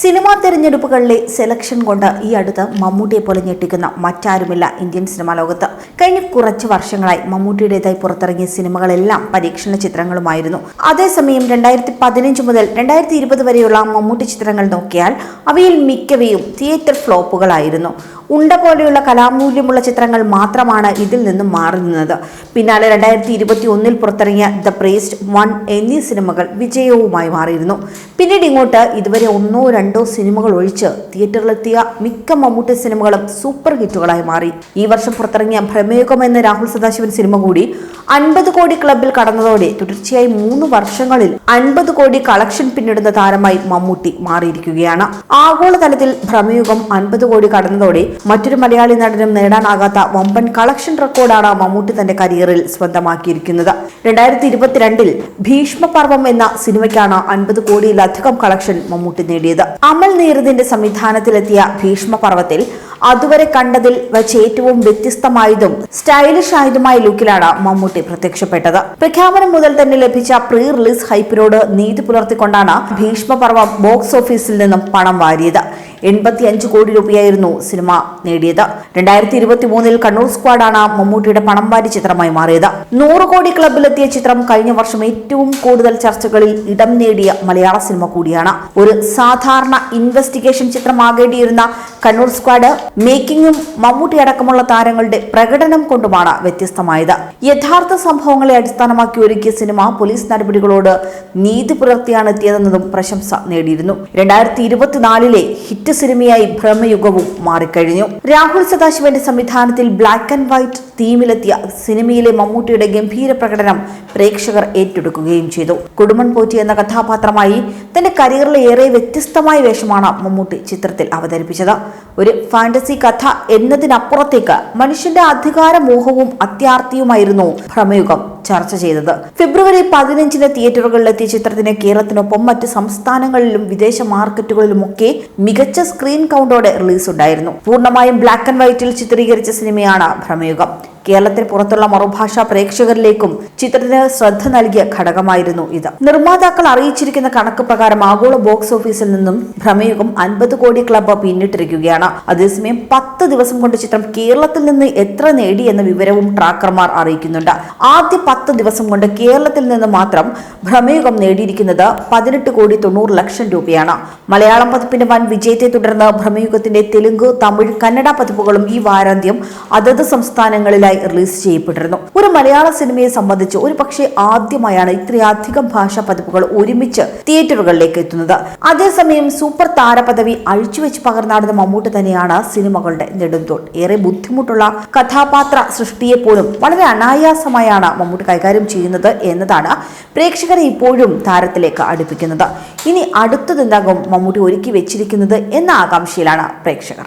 Cinema തെരഞ്ഞെടുപ്പുകളിലെ selection കൊണ്ട് ഈ അടുത്ത് മമ്മൂട്ടിയെ പോലെ ഞെട്ടിക്കുന്ന മറ്റാരുമില്ല ഇന്ത്യൻ സിനിമാ ലോകത്ത്. കഴിഞ്ഞ കുറച്ച് വർഷങ്ങളായി മമ്മൂട്ടിയുടേതായി പുറത്തിറങ്ങിയ സിനിമകളെല്ലാം പരീക്ഷണ ചിത്രങ്ങളുമായിരുന്നു. അതേസമയം രണ്ടായിരത്തി പതിനഞ്ച് മുതൽ രണ്ടായിരത്തി ഇരുപത് വരെയുള്ള മമ്മൂട്ടി ചിത്രങ്ങൾ നോക്കിയാൽ അവയിൽ മിക്കവയും തിയേറ്റർ ഫ്ലോപ്പുകളായിരുന്നു. ഉണ്ട പോലെയുള്ള കലാമൂല്യമുള്ള ചിത്രങ്ങൾ മാത്രമാണ് ഇതിൽ നിന്നും മാറി നിന്നത്. പിന്നാലെ രണ്ടായിരത്തി ഇരുപത്തി ഒന്നിൽ പുറത്തിറങ്ങിയ ദ പ്രേസ്റ്റ് വൺ എന്നീ സിനിമകൾ വിജയവുമായി മാറിയിരുന്നു. പിന്നീട് ഇങ്ങോട്ട് ഇതുവരെ ഒന്നോ രണ്ടോ സിനിമകൾ ഒഴിച്ച് തിയേറ്ററിലെത്തിയ മിക്ക മമ്മൂട്ടി സിനിമകളും സൂപ്പർ ഹിറ്റുകളായി മാറി. ഈ വർഷം പുറത്തിറങ്ങിയ ഭ്രമയുഗം എന്ന രാഹുൽ സദാശിവൻ സിനിമ കൂടി അൻപത് കോടി ക്ലബിൽ കടന്നതോടെ തുടർച്ചയായി മൂന്ന് വർഷങ്ങളിൽ അൻപത് കോടി കളക്ഷൻ പിന്നിടുന്ന താരമായി മമ്മൂട്ടി മാറിയിരിക്കുകയാണ്. ആഗോളതലത്തിൽ ഭ്രമയുഗം അൻപത് കോടി കടന്നതോടെ മറ്റൊരു മലയാളി നടനും നേടാനാകാത്ത വമ്പൻ കളക്ഷൻ റെക്കോർഡാണ് മമ്മൂട്ടി തന്റെ കരിയറിൽ സ്വന്തമാക്കിയിരിക്കുന്നത്. രണ്ടായിരത്തി ഇരുപത്തിരണ്ടിൽ ഭീഷ്മപർവം എന്ന സിനിമയ്ക്കാണ് അൻപത് കോടിയിലധികം കളക്ഷൻ മമ്മൂട്ടി നേടിയത്. അമൽ നീരദിന്റെ സംവിധാനത്തിലെത്തിയ ഭീഷ്മപർവത്തിൽ അതുവരെ കണ്ടതിൽ വെച്ച് ഏറ്റവും വ്യത്യസ്തമായതും സ്റ്റൈലിഷ് ആയതുമായ ലുക്കിലാണ് മമ്മൂട്ടി പ്രത്യക്ഷപ്പെട്ടത്. പ്രഖ്യാപനം മുതൽ തന്നെ ലഭിച്ച പ്രീ റിലീസ് ഹൈപ്പിനോട് നീതി പുലർത്തിക്കൊണ്ടാണ് ഭീഷ്മപർവം ബോക്സ് ഓഫീസിൽ നിന്നും പണം വാരിയത്. എൺപത്തി അഞ്ച് കോടി രൂപയായിരുന്നു സിനിമ നേടിയത്. രണ്ടായിരത്തി ഇരുപത്തി മൂന്നിൽ കണ്ണൂർ സ്ക്വാഡാണ് മമ്മൂട്ടിയുടെ പണം വാരി ചിത്രമായി മാറിയത്. നൂറ് കോടി ക്ലബിലെത്തിയ ചിത്രം കഴിഞ്ഞ വർഷം ഏറ്റവും കൂടുതൽ ചർച്ചകളിൽ ഇടം നേടിയ മലയാള സിനിമ കൂടിയാണ്. ഒരു സാധാരണ ഇൻവെസ്റ്റിഗേഷൻ ചിത്രമാകേണ്ടിയിരുന്ന കണ്ണൂർ സ്ക്വാഡ് മേക്കിംഗും മമ്മൂട്ടി അടക്കമുള്ള താരങ്ങളുടെ പ്രകടനം കൊണ്ടുമാണ് വ്യത്യസ്തമായത്. യഥാർത്ഥ സംഭവങ്ങളെ അടിസ്ഥാനമാക്കി ഒരുക്കിയ സിനിമ പോലീസ് നടപടികളോട് നീതി പുലർത്തിയാണ് എത്തിയതെന്നതും പ്രശംസ നേടിയിരുന്നു. രണ്ടായിരത്തി ഇരുപത്തിനാലിലെ ഹിറ്റ് സിനിമയായി ഭ്രമയുഗവും മാറിക്കഴിഞ്ഞു. രാഹുൽ സദാശിവന്റെ സംവിധാനത്തിൽ ബ്ലാക്ക് ആൻഡ് വൈറ്റ് തീമിലെത്തിയ സിനിമയിലെ മമ്മൂട്ടിയുടെ ഗംഭീര പ്രകടനം പ്രേക്ഷകർ ഏറ്റെടുക്കുകയും ചെയ്തു. കുടുംബൻ പോറ്റി എന്ന കഥാപാത്രമായി തന്റെ കരിയറിലെ ഏറെ വ്യത്യസ്തമായ വേഷമാണ് മമ്മൂട്ടി ചിത്രത്തിൽ അവതരിപ്പിച്ചത്. ഒരു ഫാന്റസി കഥ എന്നതിനപ്പുറത്തേക്ക് മനുഷ്യന്റെ അധികാരമോഹവും അത്യാർത്തിയുമായിരുന്നു ഭ്രമയുഗം. ചർച്ച ചെയ്തത്. ഫെബ്രുവരി പതിനഞ്ചിന് തിയേറ്ററുകളിലെത്തിയ ചിത്രത്തിന് കേരളത്തിനൊപ്പം മറ്റ് സംസ്ഥാനങ്ങളിലും വിദേശ മാർക്കറ്റുകളിലുമൊക്കെ മികച്ച സ്ക്രീൻ കൗണ്ടോടെ റിലീസ് ഉണ്ടായിരുന്നു പൂർണമായും ബ്ലാക്ക് ആൻഡ് വൈറ്റിൽ ചിത്രീകരിച്ച സിനിമയാണ് ഭ്രമയുഗം. കേരളത്തിന് പുറത്തുള്ള മറുഭാഷാ പ്രേക്ഷകരിലേക്കും ചിത്രത്തിന് ശ്രദ്ധ നൽകിയ ഘടകമായിരുന്നു ഇത്. നിർമ്മാതാക്കൾ അറിയിച്ചിരിക്കുന്ന കണക്ക് പ്രകാരം ആഗോള ബോക്സ് ഓഫീസിൽ നിന്നും ഭ്രമയുഗം അൻപത് കോടി ക്ലബ്ബ് പിന്നിട്ടിരിക്കുകയാണ്. അതേസമയം പത്ത് ദിവസം കൊണ്ട് ചിത്രം കേരളത്തിൽ നിന്ന് എത്ര നേടി എന്ന വിവരവും ട്രാക്കർമാർ അറിയിക്കുന്നുണ്ട്. ആദ്യ പത്ത് ദിവസം കൊണ്ട് കേരളത്തിൽ നിന്ന് മാത്രം ഭ്രമയുഗം നേടിയിരിക്കുന്നത് പതിനെട്ട് കോടി തൊണ്ണൂറ് ലക്ഷം രൂപയാണ്. മലയാളം പതിപ്പിന്റെ വൻ വിജയത്തെ തുടർന്ന് ഭ്രമയുഗത്തിന്റെ തെലുങ്ക് തമിഴ് കന്നഡ പതിപ്പുകളും ഈ വാരാന്ത്യം അതത് സംസ്ഥാനങ്ങളിലായി റിലീസ് ചെയ്യപ്പെട്ടിരുന്നു. ഒരു മലയാള സിനിമയെ സംബന്ധിച്ച് ഒരു പക്ഷേ ആദ്യമായാണ് ഇത്രയധികം ഭാഷാ പതിപ്പുകൾ ഒരുമിച്ച് തിയേറ്ററുകളിലേക്ക് എത്തുന്നത്. അതേസമയം സൂപ്പർ താരപദവി അഴിച്ചുവെച്ച് പകർന്നാടുന്ന മമ്മൂട്ടി തന്നെയാണ് സിനിമകളുടെ നെടുന്തോൾ ഏറെ ബുദ്ധിമുട്ടുള്ള കഥാപാത്ര സൃഷ്ടിയെ പോലും വളരെ അനായാസമായാണ് മമ്മൂട്ടി കൈകാര്യം ചെയ്യുന്നത് എന്നതാണ് പ്രേക്ഷകരെ ഇപ്പോഴും താരത്തിലേക്ക് അടുപ്പിക്കുന്നത്. ഇനി അടുത്തതെന്താകും മമ്മൂട്ടി ഒരുക്കി വെച്ചിരിക്കുന്നത് എന്ന ആകാംക്ഷയിലാണ് പ്രേക്ഷകർ.